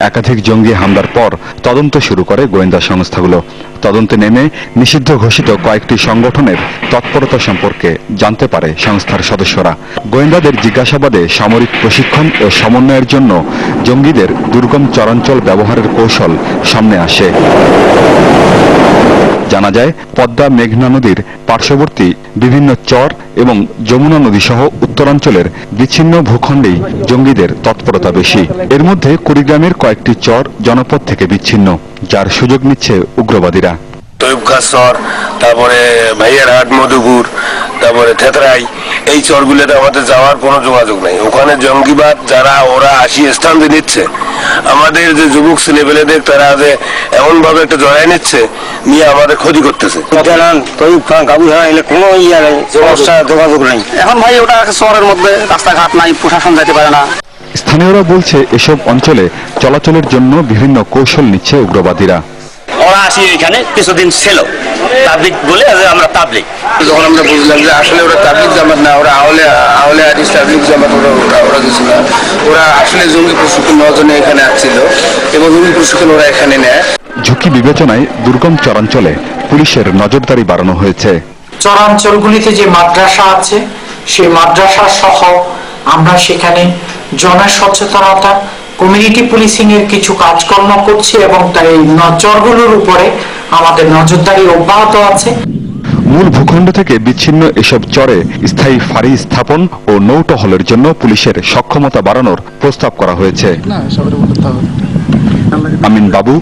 একাধিক জঙ্গি হামলার পর তদন্ত শুরু করে গোয়েন্দা সংস্থাগুলো। তদন্তে নেমে নিষিদ্ধ ঘোষিত কয়েকটি সংগঠনের তৎপরতা সম্পর্কে জানতে পারে সংস্থার সদস্যরা। গোয়েন্দাদের জিজ্ঞাসাবাদে সামরিক প্রশিক্ষণ ও সমন্বয়ের জন্য জঙ্গিদের দুর্গম চরাঞ্চল ব্যবহারের কৌশল সামনে আসে। জানা যায়, পদ্মা মেঘনা নদীর পার্শ্ববর্তী বিভিন্ন চর এবং যমুনা নদী সহ উত্তরাঞ্চলের বিচ্ছিন্ন ভূখণ্ডেই জঙ্গিদের তৎপরতা বেশি। এর মধ্যে কুড়িগ্রামের কয়েকটি চর জনপদ থেকে বিচ্ছিন্ন, যার সুযোগ নিচ্ছে উগ্রবাদীরা। তৈবখাস চর তারপরে ভাইয়ারহাট, মধুপুর, তারপরে থেতরাই, এই চরগুলোতে আমাদের যাওয়ার কোনো যোগাযোগ নেই। ওখানে জঙ্গিবাদ যারা, ওরা আসি স্থান নিচ্ছে। আমাদের যে যুবক ছেলেপেলেদের তারা যে এমন ভাবে একটা জড়াই নিচ্ছে নিয়ে আমাদের ক্ষতি করতেছে। কোনো ইয়ে নেই সমস্যা যোগাযোগ নেই। এখন ভাই ওটা শহরের মধ্যে রাস্তাঘাট নাই প্রশাসন যেতে পারে না। স্থানীয়রা বলছে এসব অঞ্চলে চলাচলের জন্য বিভিন্ন কৌশল নিচ্ছে উগ্রবাদীরা। ওরা আসি এখানে কিছুদিন ছিল। তাবলিক বলে আমরা তাবলিক যখন আমরা বুঝলাম যে আসলে ওরা তাবলিক জামাত না ওরা আহলে আহলে হাদিস তাবলিক জামাত ওরা ওরা ওরা কিছু না। ওরা আসলে জঙ্গি প্রশিক্ষণ নেওয়ার জন্য এখানে আসছিল এবং জঙ্গি প্রশিক্ষণ ওরা এখানে নেয়। ঝুঁকি বিবেচনায় দুর্গম চরাঞ্চলে পুলিশের নজরদারি বাড়ানো হয়েছে। চরাঞ্চলগুলিতে যে মাদ্রাসা আছে সেই মাদ্রাসা সহ আমরা সেখানে জনসচেতনতা কমিউনিটি পুলিশিং এর কিছু কাজকর্ম করছি এবং তাই চরগুলোর উপরে আমাদের নজরদারি অব্যাহত আছে। মূল ভূখণ্ড থেকে বিচ্ছিন্ন এসব চরে স্থায়ী ফাঁড়ি স্থাপন ও নৌটহলের জন্য পুলিশের সক্ষমতা বাড়ানোর প্রস্তাব করা হয়েছে। আমিন বাবু।